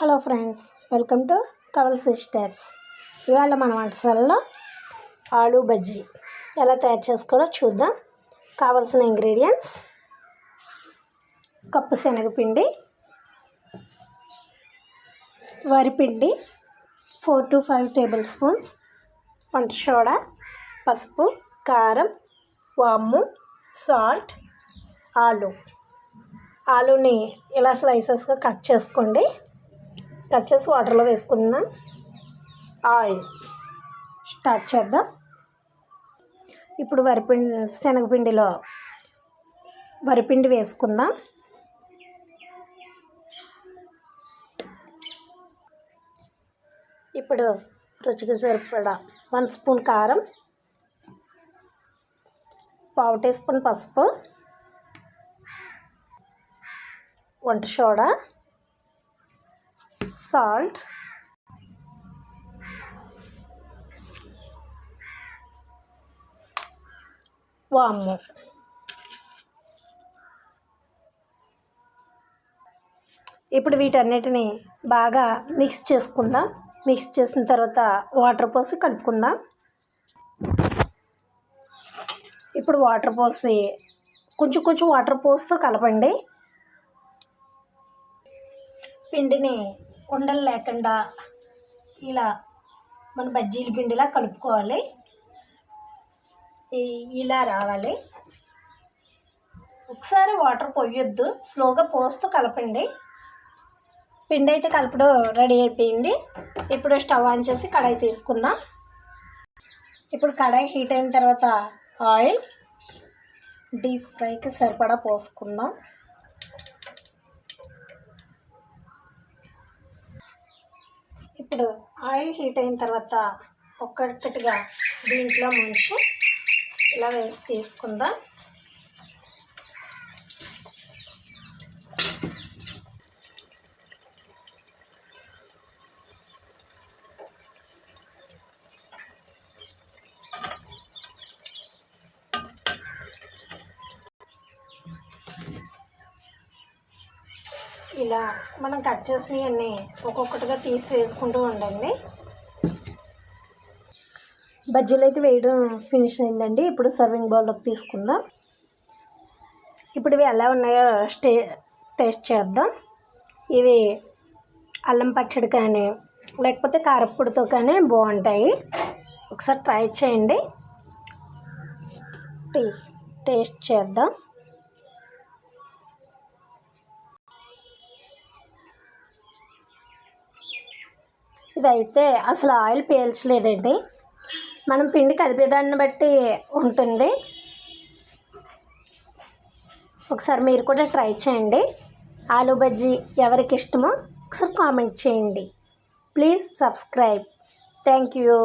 Hello friends welcome to Kaval sisters. ఇవాళ మన వంటశాలలో ఆలు బజ్జీ ఎలా తయారు చేసుకోవాలో చూద్దాం. కావలసిన ఇంగ్రీడియంట్స్ కప్పు శనగపిండి వరిపిండి four to five tablespoons వంట సోడా పసుపు కారం వాము సాల్ట్ ఆలు. ఆలుని ఇలా స్లైసెస్గా కట్ చేసుకోండి. కట్ చేసి వాటర్లో వేసుకుందాం? ఆయిల్. స్టార్ట్ చేద్దాం. ఇప్పుడు వరిపిండి శనగపిండిలో వరిపిండి వేసుకుందాం. ఇప్పుడు రుచికి సరిపడా వన్ స్పూన్ కారం పావు టీ స్పూన్ పసుపు వంట సోడా సాల్ట్. వాము ఇప్పుడు వీటన్నిటిని బాగా మిక్స్ చేసుకుందాం. మిక్స్ చేసిన తర్వాత వాటర్ పోసి కలుపుకుందాం. ఇప్పుడు వాటర్ పోసి కొంచెం కొంచెం వాటర్ పోస్తూ కలపండి. పిండిని ఉండలు లేకుండా ఇలా మన బజ్జీల పిండిలా కలుపుకోవాలి. ఇలా రావాలి. ఒకసారి వాటర్ పోయొద్దు. స్లోగా పోస్తూ కలపండి. పిండి అయితే కలపడం రెడీ అయిపోయింది. ఇప్పుడు స్టవ్ ఆన్ చేసి కడాయి తీసుకుందాం. ఇప్పుడు కడాయి హీట్ అయిన తర్వాత ఆయిల్. డీప్ ఫ్రైకి సరిపడా పోసుకుందాం. ఇప్పుడు ఆయిల్ హీట్ అయిన తర్వాత ఒక్కటిగా దీంట్లో ముంచి ఇలా వేసి తీసుకుందాం. ఇలా మనం కట్ చేసినవన్నీ ఒక్కొక్కటిగా తీసి వేసుకుంటూ ఉండండి. బజ్జీలు అయితే వేయడం ఫినిష్ అయిందండి. ఇప్పుడు సర్వింగ్ బౌల్లోకి తీసుకుందాం. ఇప్పుడు ఇవి ఎలా ఉన్నాయో స్టే టేస్ట్ చేద్దాం. ఇవి అల్లం పచ్చడి కానీ లేకపోతే కారప్పొడితో కానీ బాగుంటాయి. ఒకసారి ట్రై చేయండి. టీ టేస్ట్ చేద్దాం. ఇదైతే అసలు ఆయిల్ పీల్చలేదండి. మనం పిండి కలిపేదాన్ని బట్టి ఉంటుంది. ఒకసారి మీరు కూడా ట్రై చేయండి. ఆలూ బజ్జీ ఎవరికి ఇష్టమో ఒకసారి కామెంట్ చేయండి. Please subscribe. Thank you.